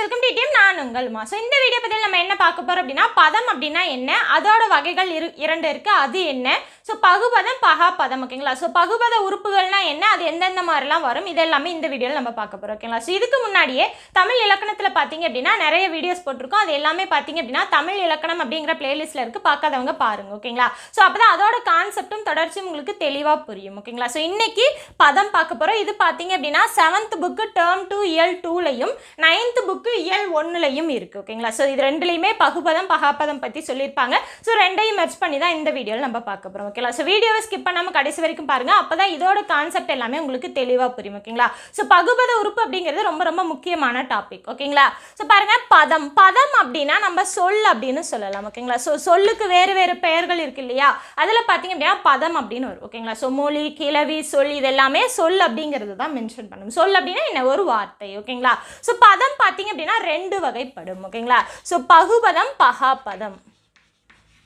Welcome TDM நான் உங்கள்மா so இந்த video பற்றி நம்ம என்ன பார்க்க போகிறோம் அப்படின்னா பதம் அப்படின்னா என்ன? அதோட வகைகள் இரு இரண்டு இருக்குது அது என்ன? ஸோ பகுபதம் பகாபதம் ஓகேங்களா ஸோ பகுபத உறுப்புகள்னா என்ன? அது எந்தெந்த மாதிரிலாம் வரும்? இது எல்லாமே இந்த வீடியோவில் நம்ம பார்க்க போகிறோம் ஓகேங்களா ஸோ இதுக்கு முன்னாடியே தமிழ் இலக்கணத்தில் பார்த்தீங்க அப்படின்னா நிறைய வீடியோஸ் போட்டிருக்கோம். அது எல்லாமே பார்த்தீங்க அப்படின்னா தமிழ் இலக்கணம் அப்படிங்கிற பிளேலிஸ்ட்டில் இருக்குது பார்க்காதவங்க பாருங்க ஓகேங்களா ஸோ அப்போ தான் அதோட கான்செப்டும் தொடர்ச்சியும் உங்களுக்கு தெளிவாக புரியும் ஓகேங்களா ஸோ இன்றைக்கி பதம் பார்க்க போகிறோம் இது பார்த்தீங்க அப்படின்னா செவன்த் புக்கு டேர்ம் டூ இயல் டூலையும் நைன்த் புக்கு இயல் ஒன்றுலையும் இருக்குது ஓகேங்களா ஸோ இது ரெண்டுலையுமே பகுபதம் பகாபதம் பற்றி சொல்லியிருப்பாங்க. ஸோ ரெண்டையும் மெர்ச் பண்ணி தான் இந்த வீடியோவில் நம்ம பார்க்க போகிறோம் ஓகே ஓகேங்களா ஸோ வீடியோவை ஸ்கிப் பண்ணாமல் கடைசி வரைக்கும் பாருங்கள் அப்போ தான் இதோட கான்செப்ட் எல்லாமே உங்களுக்கு தெளிவாக புரியும் ஓகேங்களா ஸோ பகுபத உறுப்பு அப்படிங்கிறது ரொம்ப ரொம்ப முக்கியமான டாபிக் ஓகேங்களா ஸோ பாருங்கள் பதம். பதம் அப்படின்னா நம்ம சொல் அப்படின்னு சொல்லலாம் ஓகேங்களா ஸோ சொல்லுக்கு வேறு வேறு பெயர்கள் இருக்கு இல்லையா? அதில் பார்த்தீங்க அப்படின்னா பதம் அப்படின்னு வரும் ஓகேங்களா ஸோ மொழி கிளவி சொல் இதெல்லாமே சொல் அப்படிங்கிறது தான் மென்ஷன் பண்ணணும் சொல் அப்படின்னா என்ன? ஒரு வார்த்தை ஓகேங்களா ஸோ பதம் பார்த்தீங்க அப்படின்னா ரெண்டு வகைப்படும் ஓகேங்களா ஸோ பகுபதம் பகாபதம்.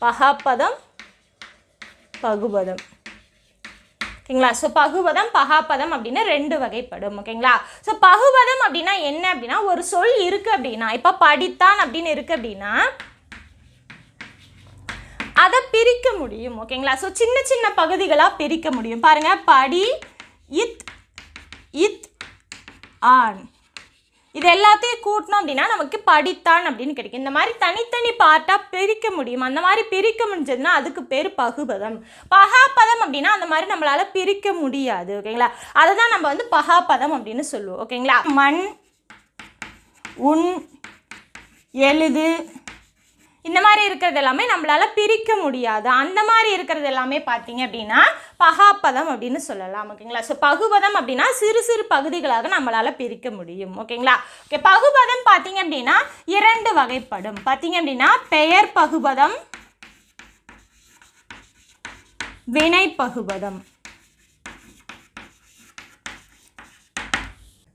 பகாபதம் பகுபதம். ஓகேங்களா? ஸோ பகுபதம் பகாபதம் அப்படின்னா ரெண்டு வகைப்படும். ஓகேங்களா? ஸோ பகுபதம் அப்படின்னா என்ன அப்படின்னா ஒரு சொல் இருக்குது அப்படின்னா இப்போ படித்தான் அப்படின்னு இருக்குது அப்படின்னா அதை பிரிக்க முடியும். ஓகேங்களா? ஸோ சின்ன சின்ன பகுதிகளாக பிரிக்க முடியும். பாருங்கள் படி இத் இத் ஆன். இது எல்லாத்தையும் கூட்டினோம் அப்படின்னா நமக்கு படித்தான் அப்படின்னு கிடைக்கும். இந்த மாதிரி தனித்தனி பார்ட்டாக பிரிக்க முடியும். அந்த மாதிரி பிரிக்க முடிஞ்சதுன்னா அதுக்கு பேர் பகுபதம். பகாபதம் அப்படின்னா அந்த மாதிரி நம்மளால் பிரிக்க முடியாது ஓகேங்களா? அதை தான் நம்ம வந்து பகாபதம் அப்படின்னு சொல்லுவோம் ஓகேங்களா? மண் உன் எழுது இந்த மாதிரி இருக்கிறது எல்லாமே நம்மளால் பிரிக்க முடியாது. அந்த மாதிரி இருக்கிறது எல்லாமே பார்த்தீங்க அப்படின்னா பகாப்பதம் அப்படின்னு சொல்லலாம் ஓகேங்களா ஸோ பகுபதம் அப்படின்னா சிறு சிறு பகுதிகளாக நம்மளால் பிரிக்க முடியும் ஓகேங்களா ஓகே பகுபதம் பார்த்தீங்க அப்படின்னா இரண்டு வகைப்படும். பார்த்தீங்க அப்படின்னா பெயர் பகுபதம் வினை பகுபதம்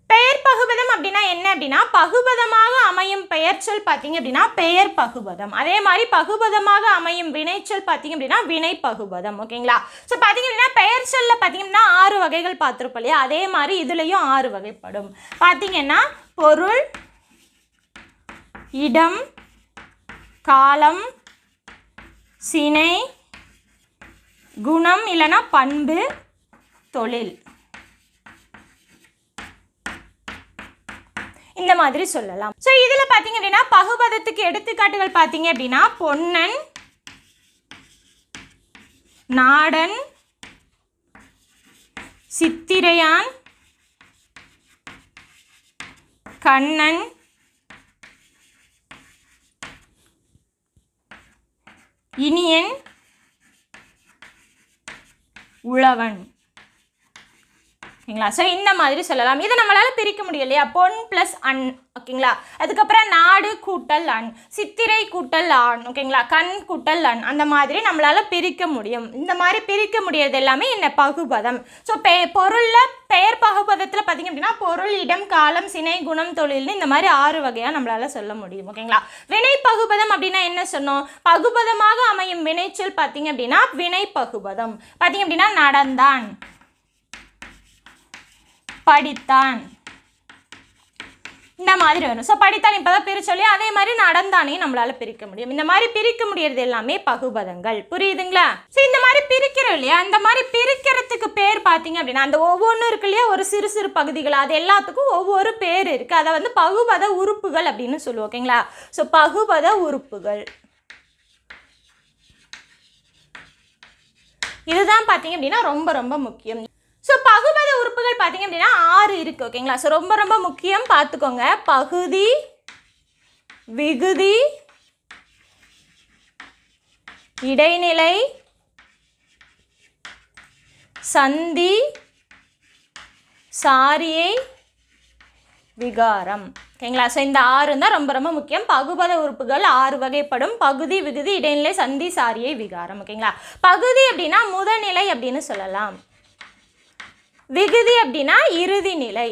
பெயர் பகுபதம் அப்படின்னா என்ன அப்படின்னா பகுபதமாக அமையும் பெயர்ச்சொல் பார்த்தீங்க அப்படின்னா பெயர் பகுபதம். அதே மாதிரி பகுபதமாக அமையும் வினைச்சொல் பார்த்தீங்க அப்படின்னா வினை பகுபதம். ஓகேங்களா? ஸோ பார்த்தீங்க அப்படின்னா பெயர்ச்சொல்ல பார்த்தீங்கன்னா ஆறு வகைகள் பார்த்துருப்போம் இல்லையா? அதே மாதிரி இதுலேயும் ஆறு வகைப்படும். பார்த்தீங்கன்னா பொருள் இடம் காலம் சினை குணம் இல்லைன்னா பண்பு தொழில். இந்த மாதிரி சொல்லலாம். ஸோ இதில் பார்த்தீங்க அப்படின்னா பகுபதத்துக்கு எடுத்துக்காட்டுகள் பார்த்தீங்க அப்படின்னா பொன்னன் நாடன் சித்திரையான் கண்ணன் இனியன் உழவன். ஓகேங்களா? ஸோ இந்த மாதிரி சொல்லலாம். இதை நம்மளால் பிரிக்க முடியும் இல்லையா பொன் ப்ளஸ் அன் ஓகேங்களா? அதுக்கப்புறம் நாடு கூட்டல் அன் சித்திரை கூட்டல் ஆண் ஓகேங்களா? கண் கூட்டல் அன் அந்த மாதிரி நம்மளால் பிரிக்க முடியும். இந்த மாதிரி பிரிக்க முடியறது எல்லாமே இந்த பகுபதம். ஸோ பெ பொருளில் பெயர் பகுபதத்தில் பார்த்தீங்க அப்படின்னா பொருள் இடம் காலம் சினை குணம் தொழில்னு இந்த மாதிரி ஆறு வகையாக நம்மளால் சொல்ல முடியும் ஓகேங்களா? வினை பகுபதம் அப்படின்னா என்ன சொன்னோம்? பகுபதமாக அமையும் வினைச்சொல் பார்த்தீங்க அப்படின்னா வினை பகுபதம். பார்த்தீங்க அப்படின்னா நடந்தான். படித்தான். இந்த மாதிரி வரும். ஸோ படித்தான் இப்போ தான் பிரிச்சொல்லி அதே மாதிரி நடந்தானையும் நம்மளால் பிரிக்க முடியும். இந்த மாதிரி பிரிக்க முடியறது எல்லாமே பகுபதங்கள். புரியுதுங்களா? ஸோ இந்த மாதிரி பிரிக்கிறோம் இல்லையா? இந்த மாதிரி பிரிக்கிறதுக்கு பேர் பார்த்தீங்க அப்படின்னா அந்த ஒவ்வொன்றும் இருக்கு இல்லையா? ஒரு சிறு சிறு பகுதிகள் அது எல்லாத்துக்கும் ஒவ்வொரு பேர் இருக்குது அதை வந்து பகுபத உறுப்புகள் அப்படின்னு சொல்லுவோம் ஓகேங்களா? ஸோ பகுபத உறுப்புகள். இதுதான் பார்த்தீங்க அப்படின்னா ரொம்ப ரொம்ப முக்கியம். ஸோ பகுபத உறுப்புகள் பார்த்தீங்க அப்படின்னா ஆறு இருக்குது ஓகேங்களா ஸோ ரொம்ப ரொம்ப முக்கியம் பார்த்துக்கோங்க. பகுதி விகுதி இடைநிலை சந்தி சாரியை விகாரம் ஓகேங்களா ஸோ இந்த ஆறு தான் ரொம்ப ரொம்ப முக்கியம். பகுபத உறுப்புகள் ஆறு வகைப்படும். பகுதி விகுதி இடைநிலை சந்தி சாரியை விகாரம் ஓகேங்களா பகுதி அப்படின்னா முதநிலை அப்படின்னு சொல்லலாம். விகுதி அப்படின்னா இறுதி நிலை.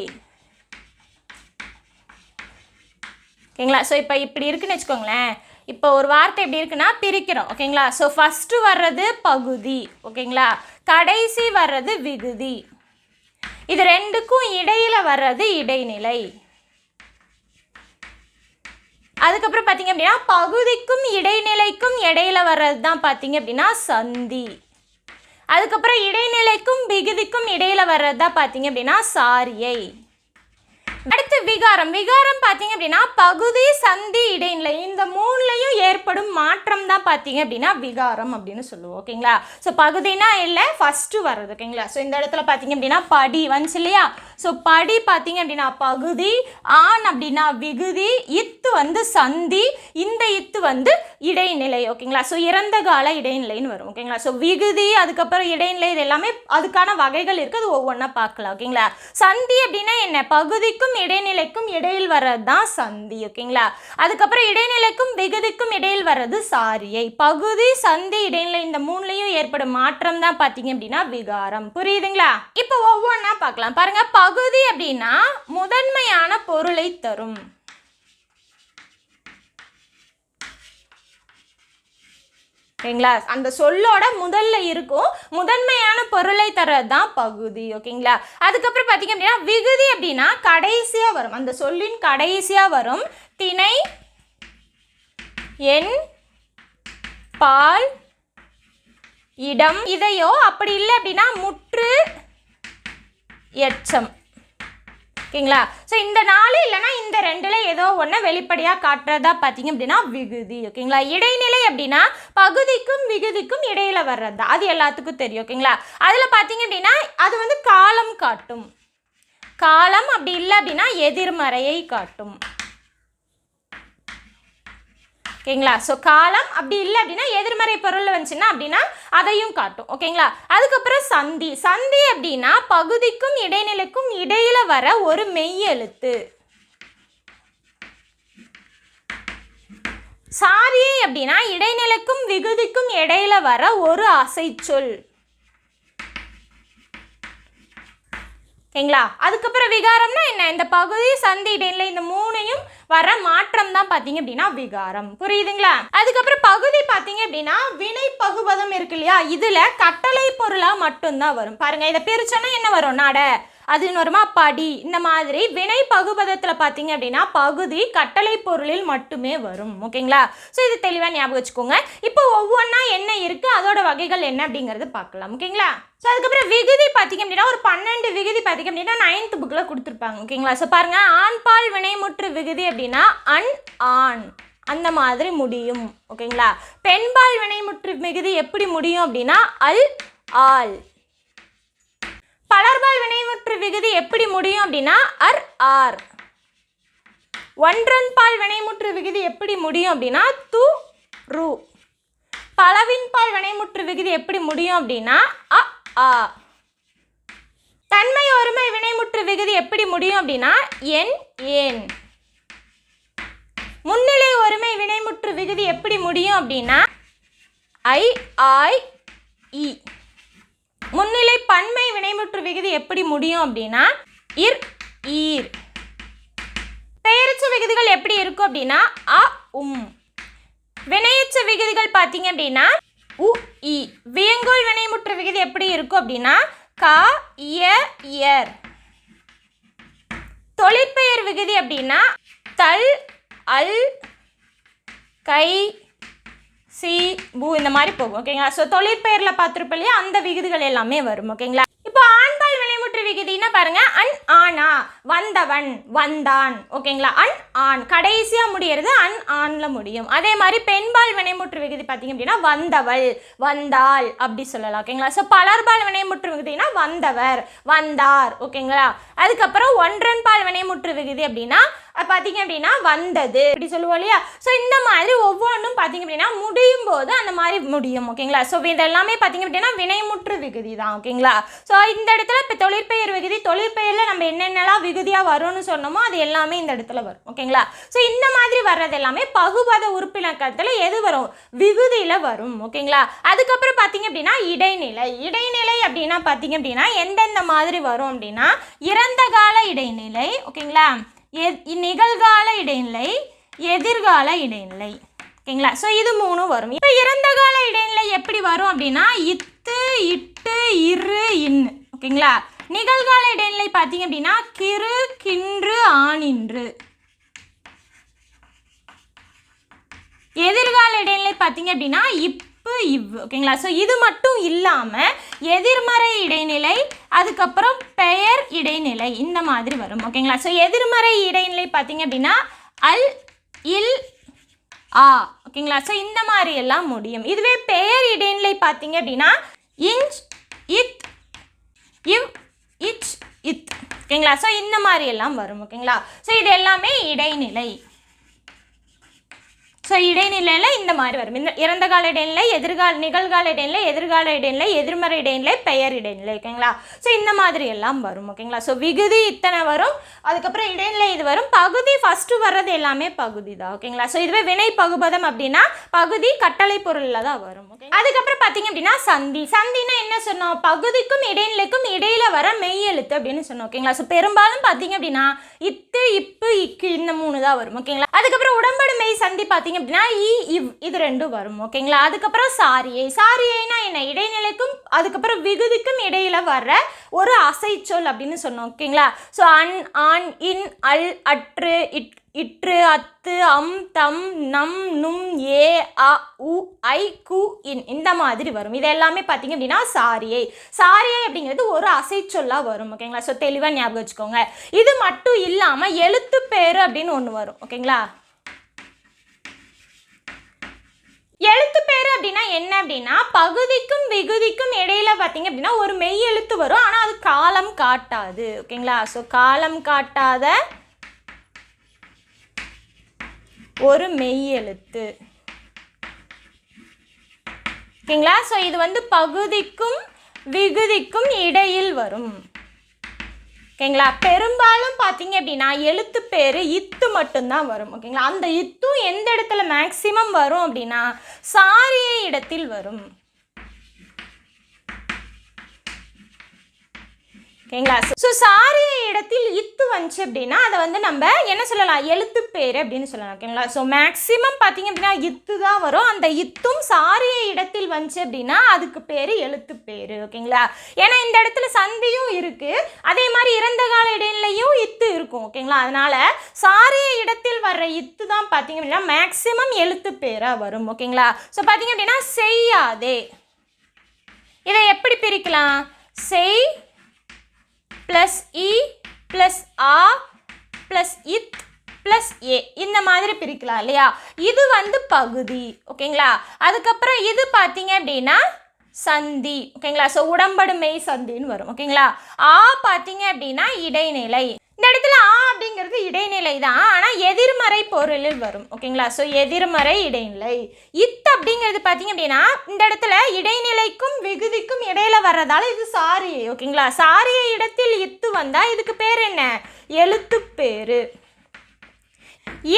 ஓகேங்களா? ஸோ இப்போ இப்படி இருக்குன்னு வச்சுக்கோங்களேன். இப்போ ஒரு வார்த்தை எப்படி இருக்குன்னா பிரிக்கிறோம். ஓகேங்களா? ஸோ ஃபஸ்ட்டு வர்றது பகுதி. ஓகேங்களா? கடைசி வர்றது விகுதி. இது ரெண்டுக்கும் இடையில் வர்றது இடைநிலை. அதுக்கப்புறம் பார்த்தீங்க அப்படின்னா பகுதிக்கும் இடைநிலைக்கும் இடையில வர்றது தான் பார்த்தீங்க அப்படின்னா சந்தி. அதுக்கப்புறம் இடைநிலைக்கும் விகுதிக்கும் இடையில் வர்றது தான் பார்த்தீங்க அப்படின்னா சாரியை. அடுத்து விகாரம். விகாரம் பார்த்தீங்க அப்படின்னா பகுதி சந்தி இடைநிலை. இந்த மூணுலையும் ஏற்படும் மாற்றம் தான் பார்த்தீங்க அப்படின்னா விகாரம் அப்படின்னு சொல்லுவோம். ஓகேங்களா? ஸோ பகுதினா இல்லை ஃபஸ்ட்டு வர்றது. ஓகேங்களா? ஸோ இந்த இடத்துல பார்த்தீங்க அப்படின்னா படி வந்துச்சு இல்லையா? ஸோ படி பார்த்தீங்க அப்படின்னா பகுதி ஆண் அப்படின்னா விகுதி இத்து வந்து சந்தி இந்த இத்து வந்து இடைநிலை. ஓகேங்களா? ஸோ இறந்த கால இடைநிலைன்னு வரும். ஓகேங்களா? ஸோ விகுதி அதுக்கப்புறம் இடைநிலை இது எல்லாமே அதுக்கான வகைகள் இருக்குது. அது ஒவ்வொன்றா பார்க்கலாம். ஓகேங்களா? சந்தி அப்படின்னா என்ன? பகுதிக்கும் இடைநிலைக்கும் இடையில் வர்றது தான் சந்தி ஓகேங்களா அதுக்கப்புறம் இடைநிலைக்கும் விகுதிக்கும் இடையில் வர்றது சாரியை. பகுதி சந்தி இடைநிலை இந்த மூணுலையும் ஏற்படும் மாற்றம் தான் பார்த்தீங்க அப்படின்னா விகாரம். புரியுதுங்களா? இப்போ ஒவ்வொன்றா பார்க்கலாம். பாருங்க பகுதி அப்படின்னா முதன்மையான பொருளை தரும். ஓகேங்களா? அந்த சொல்லோட முதல்ல இருக்கும். முதன்மையான பொருளை தர்றது தான் பகுதி ஓகேங்களா? அதுக்கப்புறம் பார்த்தீங்க அப்படின்னா விகுதி அப்படின்னா கடைசியாக வரும். அந்த சொல்லின் கடைசியாக வரும். திணை எண் பால் இடம். இதையோ அப்படி இல்லை அப்படின்னா முற்று எச்சம். ஓகேங்களா? ஸோ இந்த நாலு இல்லைன்னா இந்த ரெண்டில் ஏதோ ஒன்று வெளிப்படையாக காட்டுறதா பார்த்தீங்க அப்படின்னா விகுதி ஓகேங்களா? இடைநிலை அப்படின்னா பகுதிக்கும் விகுதிக்கும் இடையில வர்றது? தான் அது எல்லாத்துக்கும் தெரியும் ஓகேங்களா? அதில் பார்த்தீங்க அப்படின்னா அது வந்து காலம் காட்டும். காலம் அப்படி இல்லை அப்படின்னா எதிர்மறையை காட்டும். ஓகேங்களா? ஸோ காலம் அப்படி இல்லை அப்படின்னா எதிர்மறை பொருள் வந்துச்சுன்னா அப்படின்னா அதையும் காட்டும். ஓகேங்களா? அதுக்கப்புறம் சந்தி. சந்தி அப்படின்னா பகுதிக்கும் இடைநிலைக்கும் இடையில் வர ஒரு மெய் எழுத்து. சாரியை அப்படின்னா இடைநிலைக்கும் விகுதிக்கும் இடையில வர ஒரு அசைச்சொல். ஓகேங்களா? அதுக்கப்புறம் விகாரம்னா என்ன? இந்த பகுதி சந்தி இடைநிலை இந்த மூணையும் வர மாற்றம் தான் பார்த்தீங்க அப்படின்னா விகாரம். புரியுதுங்களா? அதுக்கப்புறம் பகுதி பார்த்தீங்க அப்படின்னா வினை பகுபதம் இருக்கு இல்லையா? இதில் கட்டளை பொருளாக மட்டும்தான் வரும். பாருங்க இதை பிரிச்சோன்னா என்ன வரும்? நட. அது வருமா படி. இந்த மாதிரி வினை பகுபதத்தில் பார்த்தீங்க அப்படின்னா பகுதி கட்டளை பொருளில் மட்டுமே வரும். ஓகேங்களா? ஸோ இது தெளிவாக ஞாபகம் வச்சுக்கோங்க. இப்போ ஒவ்வொன்றா என்ன இருக்குது அதோட வகைகள் என்ன அப்படிங்கிறது பார்க்கலாம் ஓகேங்களா? ஸோ அதுக்கப்புறம் விகுதி பார்த்தீங்க அப்படின்னா ஒரு பன்னெண்டு விகுதி பார்த்தீங்க அப்படின்னா நைன்த் புக்கில் கொடுத்துருப்பாங்க. ஓகேங்களா? ஸோ பாருங்கள் ஆண்பால் வினைமுற்று விகுதி அப்படின்னா அன் ஆண். அந்த மாதிரி முடியும். ஓகேங்களா? பெண்பால் வினைமுற்று மிகுதி எப்படி முடியும் அப்படின்னா அல் ஆல் பலர்பால் வினைமுற்று விகுதி எப்படி முடியும் அப்படின்னா அர் ஆர். ஒன்றன் பால் வினைமுற்று விகுதி எப்படி முடியும் அப்படின்னா து ரு. பலவின் பால் வினைமுற்று விகுதி எப்படி முடியும் அப்படின்னா அ ஆ. தன்மை ஒருமை வினைமுற்று விகுதி எப்படி முடியும் அப்படின்னா என் ஏன். முன்னிலை ஒருமை வினைமுற்று விகுதி எப்படி முடியும் அப்படின்னா ஐ ஆய் இ. முன்னிலை பன்மை வினைமுற்று விகுதி எப்படி முடியும் அப்படின்னா இர் ஈர். பெயரச்ச விகுதிகள் எப்படி இருக்கும் அப்படின்னா அ உம். வினையச்ச விகுதிகள் பார்த்தீங்க அப்படின்னா உ இ. வியங்கோல் வினைமுற்று விகுதி எப்படி இருக்கும் அப்படின்னா க இய இயர். தொழிற்பெயர் விகுதி அப்படின்னா தல் அல் கை சி பூ இந்த மாதிரி போகும் ஓகேங்களா? ஸோ தொழிற்பெயரில் பார்த்துருப்போம் இல்லையா அந்த விகுதிகள் எல்லாமே வரும் ஓகேங்களா? இப்போ ஆண்பால் வினைமுற்று விகுதினா பாருங்க அன் ஆனா வந்தவன் வந்தான் ஓகேங்களா? அன் ஆண் கடைசியாக முடியறது அன் ஆண்ல முடியும். அதே மாதிரி பெண்பால் வினைமுற்று விகுதி பார்த்தீங்க அப்படின்னா வந்தவள் வந்தாள் அப்படி சொல்லலாம் ஓகேங்களா? ஸோ பலர்பால் வினைமுற்று விகுதினா வந்தவர் வந்தார் ஓகேங்களா? அதுக்கப்புறம் ஒன்றன் பால் வினைமுற்று விகுதி அப்படின்னா பார்த்தீங்க அப்படின்னா வந்தது. இப்படி சொல்லுவோம் இல்லையா? ஸோ இந்த மாதிரி ஒவ்வொன்றும் பார்த்தீங்க அப்படின்னா முடியும் போது அந்த மாதிரி முடியும் ஓகேங்களா ஸோ இது எல்லாமே பார்த்தீங்க அப்படின்னா வினைமுற்று விகுதி தான் ஓகேங்களா ஸோ இந்த இடத்துல இப்போ தொழிற்பெயர் விகுதி தொழிற்பெயரில் நம்ம என்னென்னலாம் விகுதியாக வரும்னு சொன்னோமோ அது எல்லாமே இந்த இடத்துல வரும் ஓகேங்களா ஸோ இந்த மாதிரி வர்றது எல்லாமே பகுபத உறுப்பினக்கத்தில் எது வரும்? விகுதியில் வரும் ஓகேங்களா அதுக்கப்புறம் பார்த்தீங்க அப்படின்னா இடைநிலை. இடைநிலை அப்படின்னா பார்த்தீங்க அப்படின்னா எந்தெந்த மாதிரி வரும் அப்படின்னா இறந்த கால இடைநிலை ஓகேங்களா நிகழ்கால இடைநிலை எதிர்கால இடைநிலை. ஓகேங்களா? ஸோ இது மூணும் வரும். இப்போ இறந்த கால இடைநிலை எப்படி வரும் அப்படின்னா இத்து இட்டு இரு இன்னு ஓகேங்களா? நிகழ்கால இடைநிலை பார்த்தீங்க அப்படின்னா கிறு கின்று ஆனின்று. எதிர்கால இடைநிலை பார்த்தீங்க அப்படின்னா இப்பு இவ் ஓகேங்களா? ஸோ இது மட்டும் இல்லாமல் எதிர்மறை இடைநிலை அதுக்கப்புறம் பெயர் இடைநிலை இந்த மாதிரி வரும் ஓகேங்களா? ஸோ எதிர்மறை இடைநிலை பார்த்தீங்க அப்படின்னா அல் இல் ஆ ஓகேங்களா? ஸோ இந்த மாதிரி எல்லாம் முடியும். இதுவே பெயர் இடைநிலை பார்த்தீங்க அப்படின்னா இன்ச் இத் இவ் இச் இத் ஓகேங்களா? ஸோ இந்த மாதிரி எல்லாம் வரும் ஓகேங்களா? ஸோ இது எல்லாமே இடைநிலை. ஸோ இடைநிலையில் இந்த மாதிரி வரும். இந்த இறந்த கால இடைநிலை எதிர்கால நிகழ்கால இடைநிலை எதிர்கால இடைநிலை எதிர்மறை இடைநிலை பெயர் இடைநிலை ஓகேங்களா? ஸோ இந்த மாதிரி எல்லாம் வரும் ஓகேங்களா? ஸோ விகுதி இத்தனை வரும். அதுக்கப்புறம் இடைநிலை இது வரும். பகுதி ஃபஸ்ட்டு வர்றது எல்லாமே பகுதி தான் ஓகேங்களா? ஸோ இதுவே வினை பகுபதம் அப்படின்னா பகுதி கட்டளை பொருளில் தான் வரும் ஓகே அதுக்கப்புறம் பார்த்தீங்க அப்படின்னா சந்தி. சந்தினா என்ன சொன்னோம்? பகுதிக்கும் இடைநிலைக்கும் இடையில வர மெய் எழுத்து அப்படின்னு சொன்னோம் ஓகேங்களா? ஸோ பெரும்பாலும் பார்த்தீங்க அப்படின்னா இத்து இப்பு இக்கு இந்த மூணு தான் வரும் ஓகேங்களா? அதுக்கப்புறம் உடம்படு மெய் சந்தி பார்த்தீங்க அப்படின்னா இ இவ் இது ரெண்டும் வரும் ஓகேங்களா? அதுக்கப்புறம் சாரியை சாரியைனா என்ன? இடைநிலைக்கும் அதுக்கப்புறம் விகுதிக்கும் இடையில் வர்ற ஒரு அசைச்சொல் அப்படின்னு சொன்னோம் ஓகேங்களா? ஸோ அன் ஆன் இன் அல் அற்று இட் இற்று அத்து அம் தம் நம் நும் ஏ அ உ ஐ கு இன் இந்த மாதிரி வரும். இது எல்லாமே பார்த்தீங்க அப்படின்னா சாரியை சாரியை அப்படிங்கிறது ஒரு அசைச்சொல்லாக வரும் ஓகேங்களா? ஸோ தெளிவாக ஞாபகம் வச்சுக்கோங்க. இது மட்டும் இல்லாமல் எழுத்து பேர் அப்படின்னு ஒன்று வரும் ஓகேங்களா? எழுத்து பேர் அப்படின்னா என்ன அப்படின்னா பகுதிக்கும் விகுதிக்கும் இடையில பார்த்தீங்க அப்படின்னா ஒரு மெய் எழுத்து வரும். ஆனால் அது காலம் காட்டாது. ஓகேங்களா ஸோ காலம் காட்டாத ஒரு மெய் எழுத்து. ஓகேங்களா ஸோ இது வந்து பகுதிக்கும் விகுதிக்கும் இடையில் வரும். ஓகேங்களா? பெரும்பாலும் பார்த்தீங்க அப்படின்னா எழுத்து பேர் இத்து மட்டும்தான் வரும் ஓகேங்களா? அந்த இத்தும் எந்த இடத்துல மேக்சிமம் வரும் அப்படின்னா சாரிய இடத்தில் வரும். ஓகேங்களா? ஸோ சாரியை இடத்தில் இத்து வந்துச்சு அப்படின்னா அதை வந்து நம்ம என்ன சொல்லலாம்? எழுத்து பேர் அப்படின்னு சொல்லலாம் ஓகேங்களா? ஸோ மேக்ஸிமம் பார்த்தீங்க அப்படின்னா இத்து தான் வரும். அந்த இத்தும் சாரிய இடத்தில் வந்துச்சு அப்படின்னா அதுக்கு பேர் எழுத்து பேர் ஓகேங்களா? ஏன்னா இந்த இடத்துல சந்தியும் இருக்குது அதே மாதிரி இறந்த கால இடையிலையும் இத்து இருக்கும் ஓகேங்களா? அதனால் சாரிய இடத்தில் வர்ற இத்து தான் பார்த்தீங்க அப்படின்னா மேக்ஸிமம் எழுத்து பேராக வரும் ஓகேங்களா? ஸோ பார்த்தீங்க அப்படின்னா செய்யாதே. இதை எப்படி பிரிக்கலாம்? செய் ப்ளஸ் இ ப்ளஸ் ஆ ப்ளஸ் இத் ப்ளஸ் ஏ இந்த மாதிரி பிரிக்கலாம் இல்லையா? இது வந்து பகுதி ஓகேங்களா? அதுக்கப்புறம் இது பார்த்தீங்க அப்படின்னா சந்தி ஓகேங்களா? ஸோ உடம்படு மெய் சந்தின்னு வரும் ஓகேங்களா? ஆ பார்த்தீங்க அப்படின்னா இடைநிலை. அப்படிங்கிறது இடைநிலை தான் ஆனால் எதிர்மறை பொருளில் வரும். ஓகேங்களா? ஸோ எதிர்மறை இடைநிலை. இத் அப்படிங்கிறது பார்த்தீங்க அப்படின்னா இந்த இடத்துல இடைநிலைக்கும் விகுதிக்கும் இடையில வர்றதால இது சாரியை ஓகேங்களா? சாரிய இடத்தில் இத்து வந்தால் இதுக்கு பேர் என்ன? எழுத்து பேர்.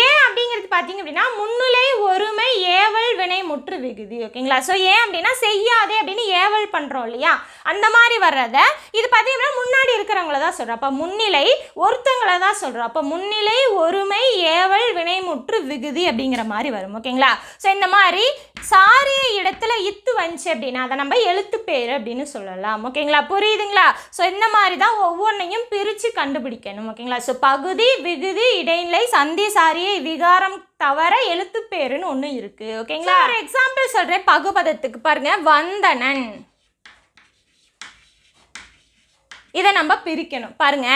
ஏன் அப்படிங்கிறது பார்த்தீங்க அப்படின்னா முன்னிலை ஒருமை ஏவல் வினை முற்று விகுதி ஓகேங்களா ஸோ ஏன் அப்படின்னா செய்யாதே அப்படின்னு ஏவல் பண்ணுறோம் இல்லையா? அந்த மாதிரி வர்றத இது பார்த்தீங்கன்னா முன்னாடி இருக்கிறவங்கள தான் சொல்கிறோம் அப்போ முன்னிலை ஒருத்தங்களை தான் சொல்கிறோம் அப்போ முன்னிலை ஒருமை ஏவல் வினை முற்று விகுதி அப்படிங்கிற மாதிரி வரும் ஓகேங்களா ஸோ இந்த மாதிரி சாரிய இடத்துல இத்து வந்துச்சு அப்படின்னா அதை நம்ம எழுத்து பேர் அப்படின்னு சொல்லலாம் ஓகேங்களா புரியுதுங்களா? ஸோ இந்த மாதிரி தான் ஒவ்வொன்றையும் பிரித்து கண்டுபிடிக்கணும் ஓகேங்களா ஸோ பகுதி விகுதி இடைநிலை சந்தி சாரியை விகாரம் தவிர எழுத்து பேருன்னு ஒன்று இருக்குது ஓகேங்களா? ஒரு எக்ஸாம்பிள் சொல்கிறேன் பகுபதத்துக்கு பாருங்க. வந்தனன். இதை நம்ம பிரிக்கணும். பாருங்க.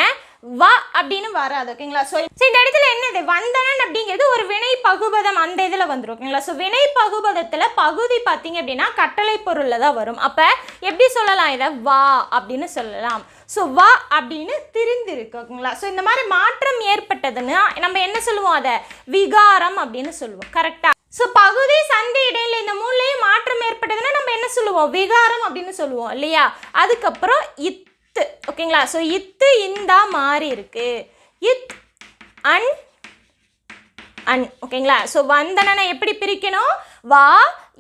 வ அப்படின்னு வராது. ஓகேங்களா? ஸோ இந்த இடத்துல என்னது? வந்தனன் அப்படிங்கிறது ஒரு வினை பகுபதம் அந்த இதில் வந்துடும் ஓகேங்களா? ஸோ வினை பகுபதத்தில் பகுதி பார்த்தீங்க அப்படின்னா கட்டளை பொருளில் தான் வரும். அப்போ எப்படி சொல்லலாம் இதை? வா அப்படின்னு சொல்லலாம். ஸோ வா அப்படின்னு திரிந்திருக்குங்களா ஸோ இந்த மாதிரி மாற்றம் ஏற்பட்டதுன்னா நம்ம என்ன சொல்லுவோம் அதை? விகாரம் அப்படின்னு சொல்லுவோம் கரெக்டாக ஸோ பகுதி சந்தி இடையில இந்த மூணுலேயும் மாற்றம் ஏற்பட்டதுன்னா நம்ம என்ன சொல்லுவோம்? விகாரம் அப்படின்னு சொல்லுவோம் இல்லையா? அதுக்கப்புறம் இத்து ஓகேங்களா? ஸோ இத்து இந்தா மாறி இருக்கு. இத் அன் அன் ஓகேங்களா? ஸோ வந்தனனை எப்படி பிரிக்கணும்? வா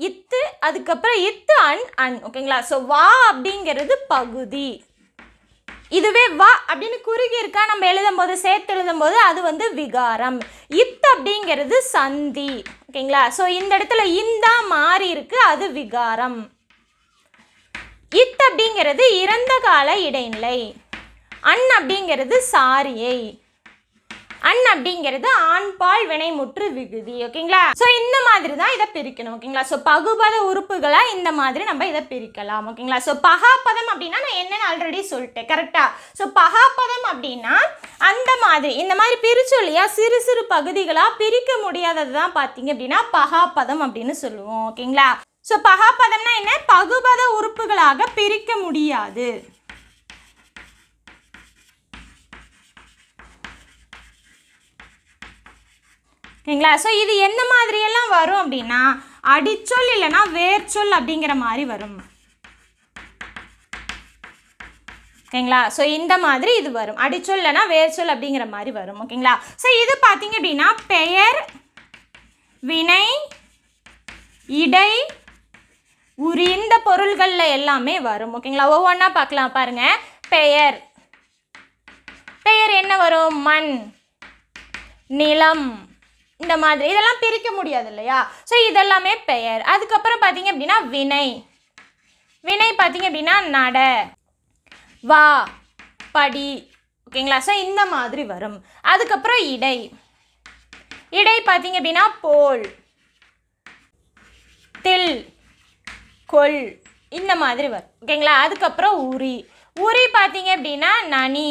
இத்து அதுக்கப்புறம் இத்து அன் அன் ஓகேங்களா? ஸோ வா அப்படிங்கிறது பகுதி. இதுவே வா அப்படின்னு குறுகி இருக்கா நம்ம எழுதும் போது சேர்த்து எழுதும் போது அது வந்து விகாரம். இத் அப்படிங்கிறது சந்தி. ஓகேங்களா? ஸோ இந்த இடத்துல இந்தா மாறி இருக்கு அது விகாரம். இத் அப்படிங்கிறது இறந்த கால இடைநிலை. அன் அப்படிங்கிறது சாரியை. அன் அப்படிங்கிறது ஆண்பால் வினைமுற்று விகுதி ஓகேங்களா? ஸோ இந்த மாதிரி தான் இதை பிரிக்கணும் ஓகேங்களா? ஸோ பகுபத உறுப்புகளாக இந்த மாதிரி நம்ம இதை பிரிக்கலாம் ஓகேங்களா? ஸோ பகாபதம் அப்படின்னா நான் என்னென்னு ஆல்ரெடி சொல்லிட்டேன் கரெக்டாக ஸோ பகாபதம் அப்படின்னா அந்த மாதிரி இந்த மாதிரி பிரிச்சோம் இல்லையா? சிறு சிறு பகுதிகளாக பிரிக்க முடியாதது தான் பார்த்தீங்க அப்படின்னா பகாப்பதம் அப்படின்னு சொல்லுவோம் ஓகேங்களா? ஸோ பகாபதம்னா என்ன? பகுபத உறுப்புகளாக பிரிக்க முடியாது. ஓகேங்களா? ஸோ இது எந்த மாதிரியெல்லாம் வரும் அப்படின்னா அடிச்சொல் இல்லைன்னா வேர்ச்சொல் அப்படிங்கிற மாதிரி வரும். ஓகேங்களா? ஸோ இந்த மாதிரி இது வரும். அடிச்சொல் இல்லைனா வேர்ச்சொல் அப்படிங்கிற மாதிரி வரும். ஓகேங்களா? ஸோ இது பார்த்தீங்க அப்படின்னா பெயர் வினை இடை உரி இந்த பொருள்களில் எல்லாமே வரும். ஓகேங்களா? ஒவ்வொன்றா பார்க்கலாம் பாருங்கள் பெயர். பெயர் என்ன வரும்? மண் நிலம். இந்த மாதிரி. இதெல்லாம் பிரிக்க முடியாது இல்லையா? ஸோ இதெல்லாமே பெயர். அதுக்கப்புறம் பார்த்தீங்க அப்படின்னா வினை. வினை பார்த்தீங்க அப்படின்னா நட வா படி. ஓகேங்களா? ஸோ இந்த மாதிரி வரும். அதுக்கப்புறம் இடை. இடை பார்த்தீங்க அப்படின்னா போல் தில் கொல். இந்த மாதிரி வரும். ஓகேங்களா? அதுக்கப்புறம் உரி. உரி பார்த்தீங்க அப்படின்னா நனி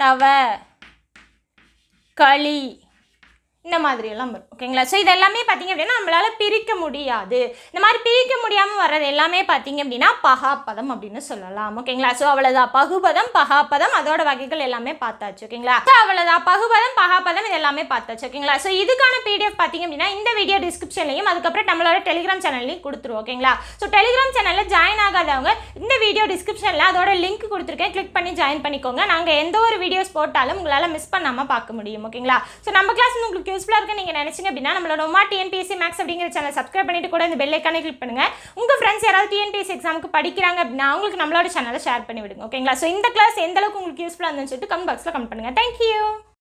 தவ களி. இந்த மாதிரியெல்லாம் வரும். ஓகேங்களா? ஸோ இது எல்லாமே பார்த்தீங்க அப்படின்னா நம்மளால் பிரிக்க முடியாது. இந்த மாதிரி பிரிக்க முடியாமல் வர்றது எல்லாமே பார்த்தீங்க அப்படின்னா பகாப்பதம் அப்படின்னு சொல்லலாம். ஓகேங்களா? ஸோ அவ்வளோதான் பகுபதம் பகாப்பதம் அதோட வகைகள் எல்லாமே பார்த்தாச்சு. ஓகேங்களா? ஸோ அவ்வளோதான் பகுபதம் பகாப்பதம் இது எல்லாமே பார்த்தாச்சு. ஓகேங்களா? ஸோ இதுக்கான பிடிஎஃப் பார்த்தீங்க அப்படின்னா இந்த வீடியோ டிஸ்கிரிப்ஷன்லையும் அதுக்கப்புறம் நம்மளோட டெலிகிராம் சேனல்லையும் கொடுத்துருவோம். ஓகேங்களா? ஸோ டெலிகிராம் சேனலில் ஜாயின் ஆகாதவங்க இந்த வீடியோ டிஸ்கிரிப்ஷனில் அதோட லிங்க் கொடுத்துருக்கேன். கிளிக் பண்ணி ஜாயின் பண்ணிக்கோங்க. நாங்கள் எந்த ஒரு வீடியோஸ் போட்டாலும் உங்களால் மிஸ் பண்ணாமல் பார்க்க முடியும். ஓகேங்களா? ஸோ நம்ம கிளாஸ் உங்களுக்கு யூஸ்ஃபுல்லாக இருக்கு நீங்கள் நினச்சிங்க அப்படின்னா நம்மளோட உமா டிஎன்பிஎஸ்சி மேக்ஸ் அப்படிங்கிற சேனல் சப்ஸ்கிரைப் பண்ணிட்டு கூட இந்த பெல் ஐக்கானே கிளிக் பண்ணுங்கள் உங்கள் ஃப்ரெண்ட்ஸ் யாராவது டிஎன்பிஎஸ்சி எக்ஸாமுக்கு படிக்கிறாங்க அப்படின்னா அவங்களுக்கு நம்மளோட சேனலை ஷேர் பண்ணி விடுங்க ஓகேங்களா ஸோ இந்த கிளாஸ் எந்த அளவுக்கு உங்களுக்கு யூஸ்ஃபுல்லாக இருந்துன்னு சொல்லிட்டு கமெண்ட் பாக்ஸில் கமெண்ட் பண்ணுங்கள் தேங்க்யூ